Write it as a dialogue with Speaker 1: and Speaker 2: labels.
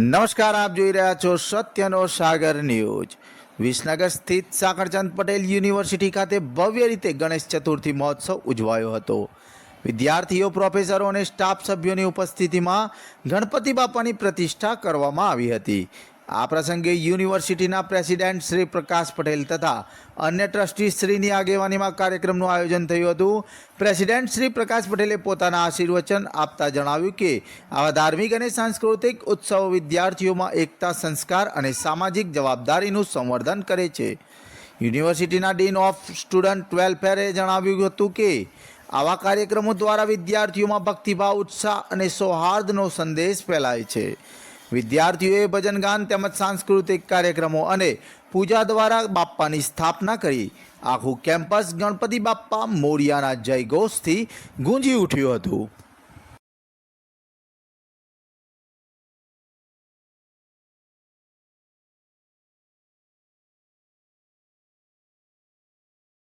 Speaker 1: નમસ્કાર, આપ જોઈ રહ્યા છો સત્યનો સાગર ન્યૂઝ. વિસનગર સ્થિત સાકરચંદ પટેલ યુનિવર્સિટી ખાતે ભવ્ય રીતે ગણેશ ચતુર્થી મહોત્સવ ઉજવાયો હતો. વિદ્યાર્થીઓ, પ્રોફેસરો અને સ્ટાફ સભ્યોની ઉપસ્થિતિમાં ગણપતિ બાપાની પ્રતિષ્ઠા કરવામાં આવી હતી. આ પ્રસંગે યુનિવર્સિટીના પ્રેસિડેન્ટ શ્રી પ્રકાશ પટેલ તથા અન્ય ટ્રસ્ટી શ્રીની આગેવાનીમાં કાર્યક્રમનું આયોજન થયું હતું. પ્રેસિડેન્ટ શ્રી પ્રકાશ પટેલે પોતાના આશીર્વચન આપતા જણાવ્યું કે, આવા ધાર્મિક અને સાંસ્કૃતિક ઉત્સવો વિદ્યાર્થીઓમાં એકતા સંસ્કાર અને સામાજિક જવાબદારીનું સંવર્ધન કરે છે. યુનિવર્સિટીના ડીન ઓફ સ્ટુડન્ટ વેલફેરે જણાવ્યું હતું કે, આવા કાર્યક્રમો દ્વારા વિદ્યાર્થીઓમાં ભક્તિભાવ, ઉત્સાહ અને સૌહાર્દનો સંદેશ ફેલાય છે. વિદ્યાર્થીઓએ ભજન ગાન તેમજ સાંસ્કૃતિક કાર્યક્રમો અને પૂજા દ્વારા બાપ્પાની સ્થાપના કરી. આખું કેમ્પસ ગણપતિ બાપ્પા મોરિયાના જયઘોષથી ગુંજી ઉઠ્યું હતું.